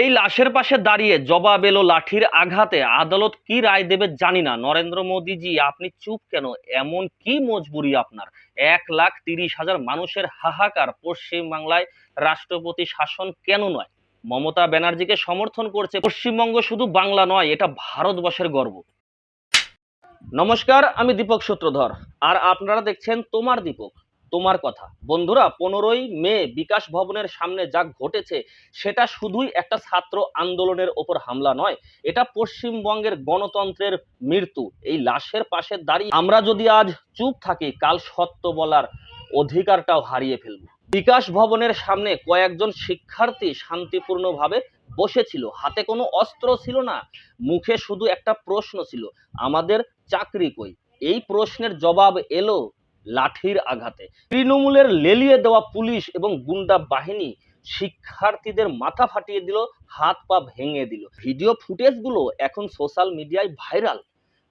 এই লাশের পাশে দাঁড়িয়ে জবাব এলো লাঠির আঘাতে। আদালত কি রায় দেবে জানি না। নরেন্দ্র মোদীজি, আপনি চুপ কেন? এমন কি মজবুরি আপনার? এক লাখ তিরিশ হাজার মানুষের হাহাকার। পশ্চিম বাংলায় রাষ্ট্রপতি শাসন কেন নয়? মমতা ব্যানার্জিকে সমর্থন করছে পশ্চিমবঙ্গ শুধু বাংলা নয়, এটা ভারতবর্ষের গর্ব। নমস্কার, আমি দীপক সূত্রধর। আর আপনারা দেখছেন তোমার দীপক। তোমার কথা। বন্ধুরা, পনেরোই মে বিকাশ ভবনের সামনে যা ঘটেছে, সেটা শুধুই একটা ছাত্র আন্দোলনের ওপর হামলা নয়, এটা পশ্চিমবঙ্গের গণতন্ত্রের মৃত্যু। এই লাশের পাশে দাঁড়িয়ে আমরা যদি আজ চুপ থাকি, কাল সত্য বলার অধিকারটাও হারিয়ে ফেলব। বিকাশ ভবনের সামনে কয়েকজন শিক্ষার্থী শান্তিপূর্ণভাবে বসেছিল। হাতে কোনো অস্ত্র ছিল না, মুখে শুধু একটা প্রশ্ন ছিল, আমাদের চাকরি কই? এই প্রশ্নের জবাব এলো লাঠির আঘাতে। তৃণমূলের লেলিয়ে দেওয়া পুলিশ এবং গুন্ডা বাহিনী শিক্ষার্থীদের মাথা ফাটিয়ে দিল, হাত পা ভেঙে দিল। ভিডিও ফুটেজগুলো এখন সোশ্যাল মিডিয়ায় ভাইরাল।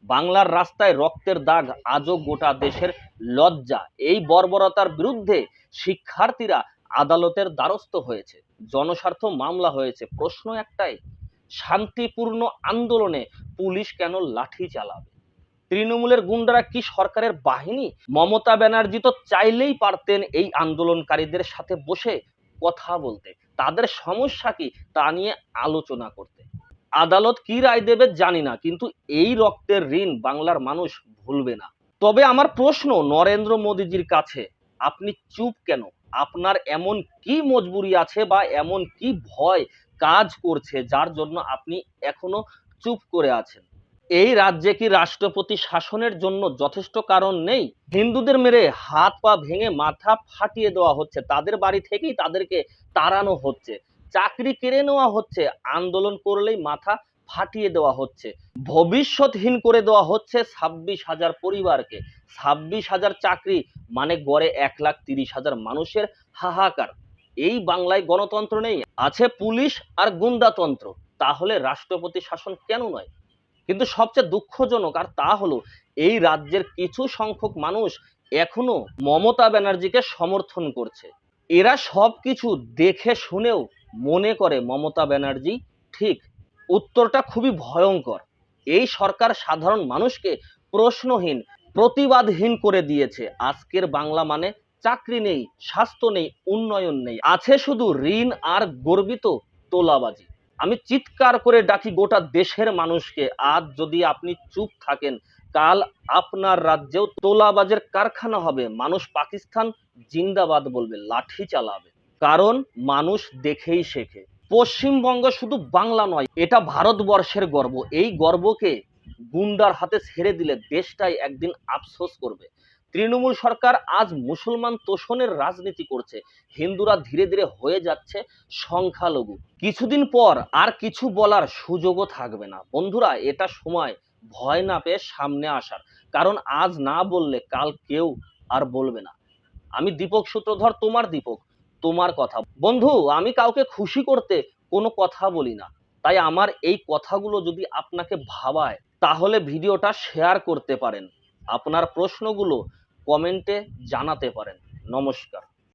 বাংলার রাস্তায় রক্তের দাগ আজও গোটা দেশের লজ্জা। এই বর্বরতার বিরুদ্ধে শিক্ষার্থীরা আদালতের দ্বারস্থ হয়েছে। জনস্বার্থ মামলা হয়েছে। প্রশ্ন একটাই, শান্তিপূর্ণ আন্দোলনে পুলিশ কেন লাঠি চালাবে? তৃণমূলের গুন্ডারা কি সরকারের বাহিনী মমতা ব্যানার্জি তো চাইলেই পারতেন এই আন্দোলনকারীদের সাথে বসে কথা বলতে? তাদের সমস্যা কি? তা নিয়ে আলোচনা করতে। আদালত কি রায় দেবে জানি না, কিন্তু এই রক্তের ঋণ বাংলার মানুষ ভুলবে না। তবে আমার প্রশ্ন নরেন্দ্র মোদীজির কাছে, আপনি চুপ কেন? আপনার এমন কি মজবুরি আছে বা এমন কি ভয় কাজ করছে যার জন্য আপনি এখনও চুপ করে আছেন? এই রাজ্যে কি রাষ্ট্রপতি শাসনের জন্য যথেষ্ট কারণ নেই? হিন্দুদের মেরে হাত পা ভেঙে মাথা ফাটিয়ে দেওয়া হচ্ছে। তাদের বাড়ি থেকেই তাদেরকে তাড়ানো হচ্ছে। চাকরি কেড়ে নেওয়া হচ্ছে। আন্দোলন করলেই মাথা ফাটিয়ে দেওয়া হচ্ছে। ভবিষ্যৎহীন করে দেওয়া হচ্ছে ছাব্বিশ হাজার পরিবারকে। ছাব্বিশ হাজার চাকরি মানে গড়ে এক লাখ তিরিশ হাজার মানুষের হাহাকার। এই বাংলায় গণতন্ত্র নেই। আছে পুলিশ আর গুন্ডাতন্ত্র। তাহলে রাষ্ট্রপতি শাসন কেন নয়? কিন্তু সবচেয়ে দুঃখজনক আর তা হলো, এই রাজ্যের কিছু সংখ্যক মানুষ এখনও মমতা ব্যানার্জিকে সমর্থন করছে। এরা সব কিছু দেখে শুনেও মনে করে মমতা ব্যানার্জি, ঠিক উত্তরটা খুবই ভয়ঙ্কর। এই সরকার সাধারণ মানুষকে প্রশ্নহীন, প্রতিবাদহীন করে দিয়েছে। আজকের বাংলা মানে চাকরি নেই, স্বাস্থ্য নেই, উন্নয়ন নেই। আছে শুধু ঋণ আর গর্বিত তোলাবাজি। আমি চিৎকার করে ডাকি গোটা দেশের মানুষকে, আজ যদি আপনি চুপ থাকেন, কাল আপনার রাজ্যেও তোলাবাজের কারখানা হবে। মানুষ পাকিস্তান জিন্দাবাদ বলবে, লাঠি চালাবে। কারণ মানুষ দেখেই শেখে। পশ্চিমবঙ্গ শুধু বাংলা নয়, এটা ভারতবর্ষের গর্ব। এই গর্বকে গুন্ডার হাতে ছেড়ে দিলে দেশটাই একদিন আফসোস করবে। তৃণমূল সরকার আজ মুসলমান তোষণের রাজনীতি করছে। হিন্দুরা ধীরে ধীরে হয়ে যাচ্ছে সংখ্যালঘু। কিছুদিন পর আর কিছু বলার সুযোগও থাকবে না। বন্ধুরা, এটা সময় ভয় না পেয়ে সামনে আসার। কারণ আজ না বললে কাল কেউ আর বলবে না। আমি দীপক সূত্রধর, তোমার দীপক, তোমার কথা। বন্ধু, আমি কাউকে খুশি করতে কোনো কথা বলি না। তাই আমার এই কথাগুলো যদি আপনাকে ভাবায়, তাহলে ভিডিওটা শেয়ার করতে পারেন। আপনার প্রশ্নগুলো কমেন্টে জানাতে পারেন। নমস্কার।